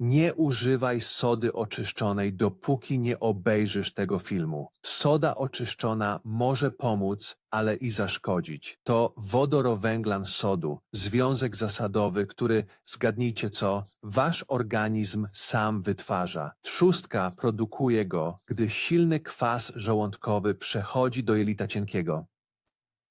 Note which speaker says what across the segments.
Speaker 1: Nie używaj sody oczyszczonej, dopóki nie obejrzysz tego filmu. Soda oczyszczona może pomóc, ale i zaszkodzić. To wodorowęglan sodu, związek zasadowy, który, zgadnijcie co, wasz organizm sam wytwarza. Trzustka produkuje go, gdy silny kwas żołądkowy przechodzi do jelita cienkiego.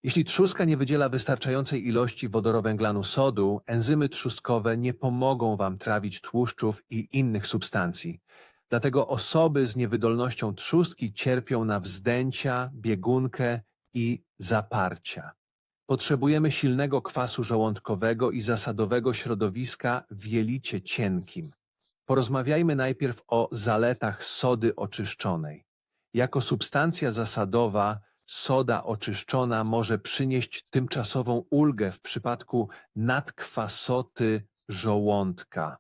Speaker 1: Jeśli trzustka nie wydziela wystarczającej ilości wodorowęglanu sodu, enzymy trzustkowe nie pomogą Wam trawić tłuszczów i innych substancji. Dlatego osoby z niewydolnością trzustki cierpią na wzdęcia, biegunkę i zaparcia. Potrzebujemy silnego kwasu żołądkowego i zasadowego środowiska w jelicie cienkim. Porozmawiajmy najpierw o zaletach sody oczyszczonej. Jako substancja zasadowa soda oczyszczona może przynieść tymczasową ulgę w przypadku nadkwasoty żołądka.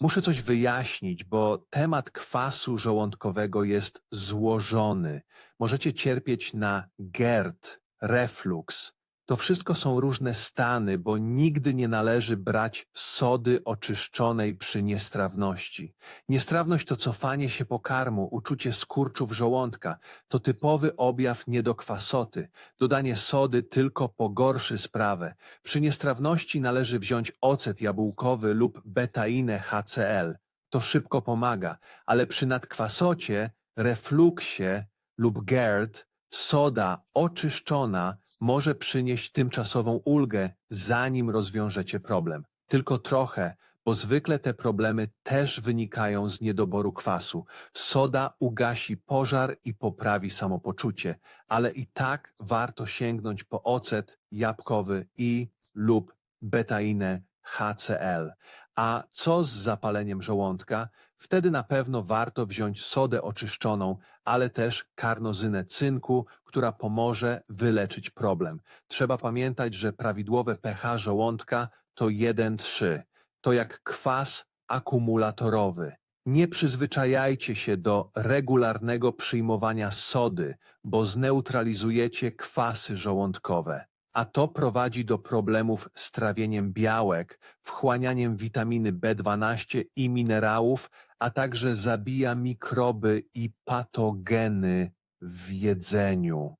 Speaker 1: Muszę coś wyjaśnić, bo temat kwasu żołądkowego jest złożony. Możecie cierpieć na GERD, reflux. To wszystko są różne stany, bo nigdy nie należy brać sody oczyszczonej przy niestrawności. Niestrawność to cofanie się pokarmu, uczucie skurczów żołądka. To typowy objaw niedokwasoty. Dodanie sody tylko pogorszy sprawę. Przy niestrawności należy wziąć ocet jabłkowy lub betainę HCl. To szybko pomaga, ale przy nadkwasocie, refluksie lub GERD soda oczyszczona może przynieść tymczasową ulgę, zanim rozwiążecie problem. Tylko trochę, bo zwykle te problemy też wynikają z niedoboru kwasu. Soda ugasi pożar i poprawi samopoczucie, ale i tak warto sięgnąć po ocet jabłkowy i lub betainę HCl. A co z zapaleniem żołądka? Wtedy na pewno warto wziąć sodę oczyszczoną, ale też karnozynę cynku, która pomoże wyleczyć problem. Trzeba pamiętać, że prawidłowe pH żołądka to 1,3. To jak kwas akumulatorowy. Nie przyzwyczajajcie się do regularnego przyjmowania sody, bo zneutralizujecie kwasy żołądkowe a to prowadzi do problemów z trawieniem białek, wchłanianiem witaminy B12 i minerałów, a także zabija mikroby i patogeny w jedzeniu.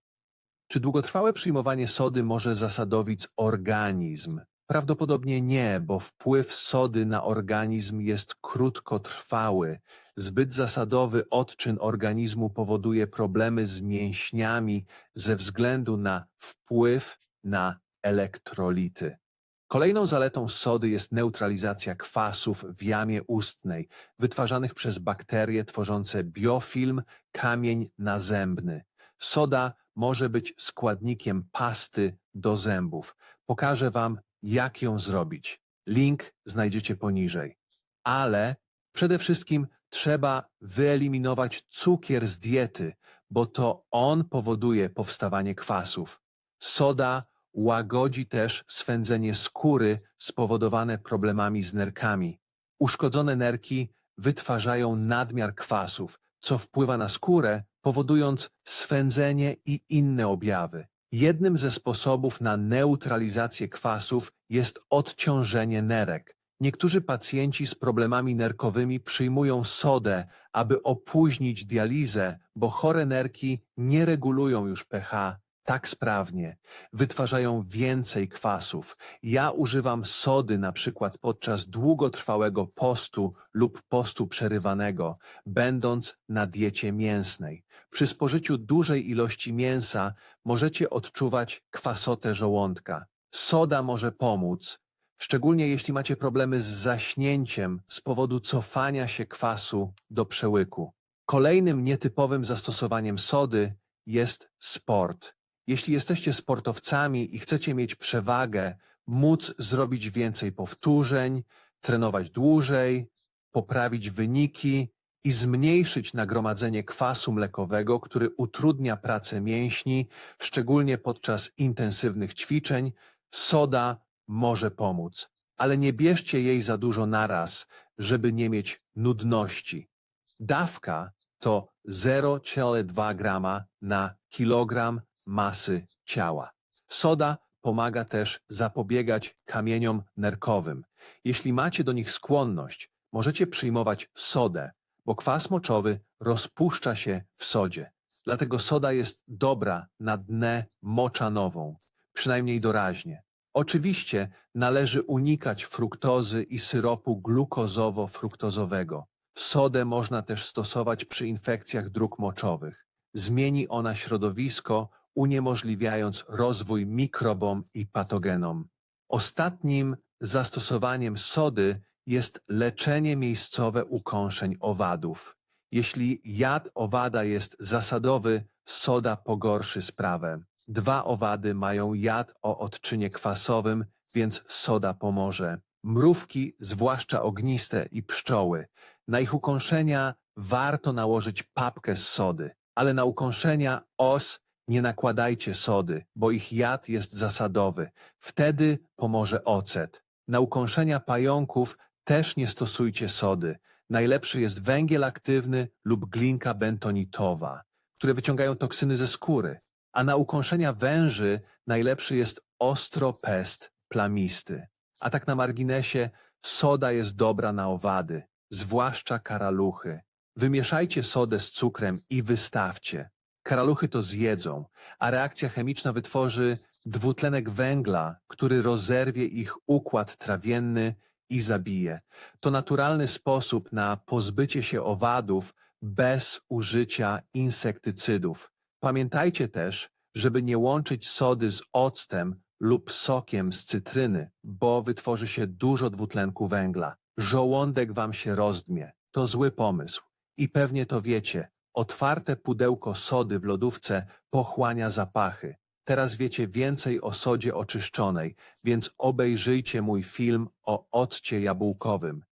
Speaker 1: Czy długotrwałe przyjmowanie sody może zasadowić organizm? Prawdopodobnie nie, bo wpływ sody na organizm jest krótkotrwały. Zbyt zasadowy odczyn organizmu powoduje problemy z mięśniami ze względu na wpływ na elektrolity. Kolejną zaletą sody jest neutralizacja kwasów w jamie ustnej, wytwarzanych przez bakterie tworzące biofilm, kamień nazębny. Soda może być składnikiem pasty do zębów. Pokażę Wam, jak ją zrobić. Link znajdziecie poniżej. Ale przede wszystkim trzeba wyeliminować cukier z diety, bo to on powoduje powstawanie kwasów. Soda Łagodzi też swędzenie skóry spowodowane problemami z nerkami. Uszkodzone nerki wytwarzają nadmiar kwasów, co wpływa na skórę, powodując swędzenie i inne objawy. Jednym ze sposobów na neutralizację kwasów jest odciążenie nerek. Niektórzy pacjenci z problemami nerkowymi przyjmują sodę, aby opóźnić dializę, bo chore nerki nie regulują już pH tak sprawnie, wytwarzają więcej kwasów. Ja używam sody na przykład podczas długotrwałego postu lub postu przerywanego, będąc na diecie mięsnej. Przy spożyciu dużej ilości mięsa możecie odczuwać kwasotę żołądka. Soda może pomóc, szczególnie jeśli macie problemy z zaśnięciem z powodu cofania się kwasu do przełyku. Kolejnym nietypowym zastosowaniem sody jest sport. Jeśli jesteście sportowcami i chcecie mieć przewagę, móc zrobić więcej powtórzeń, trenować dłużej, poprawić wyniki i zmniejszyć nagromadzenie kwasu mlekowego, który utrudnia pracę mięśni, szczególnie podczas intensywnych ćwiczeń, soda może pomóc. Ale nie bierzcie jej za dużo naraz, żeby nie mieć nudności. Dawka to 0,2 grama na kilogram masy ciała. Soda pomaga też zapobiegać kamieniom nerkowym. Jeśli macie do nich skłonność, możecie przyjmować sodę, bo kwas moczowy rozpuszcza się w sodzie. Dlatego soda jest dobra na dnę moczanową, przynajmniej doraźnie. Oczywiście należy unikać fruktozy i syropu glukozowo-fruktozowego. Sodę można też stosować przy infekcjach dróg moczowych. Zmieni ona środowisko, uniemożliwiając rozwój mikrobom i patogenom. Ostatnim zastosowaniem sody jest leczenie miejscowe ukąszeń owadów. Jeśli jad owada jest zasadowy, soda pogorszy sprawę. Dwa owady mają jad o odczynie kwasowym, więc soda pomoże. Mrówki, zwłaszcza ogniste i pszczoły. Na ich ukąszenia warto nałożyć papkę z sody, ale na ukąszenia os nie nakładajcie sody, bo ich jad jest zasadowy. Wtedy pomoże ocet. Na ukąszenia pająków też nie stosujcie sody. Najlepszy jest węgiel aktywny lub glinka bentonitowa, które wyciągają toksyny ze skóry. A na ukąszenia węży najlepszy jest ostropest plamisty. A tak na marginesie, soda jest dobra na owady, zwłaszcza karaluchy. Wymieszajcie sodę z cukrem i wystawcie. Karaluchy to zjedzą, a reakcja chemiczna wytworzy dwutlenek węgla, który rozerwie ich układ trawienny i zabije. To naturalny sposób na pozbycie się owadów bez użycia insektycydów. Pamiętajcie też, żeby nie łączyć sody z octem lub sokiem z cytryny, bo wytworzy się dużo dwutlenku węgla. Żołądek wam się rozdmie. To zły pomysł. I pewnie to wiecie. Otwarte pudełko sody w lodówce pochłania zapachy. Teraz wiecie więcej o sodzie oczyszczonej, więc obejrzyjcie mój film o occie jabłkowym.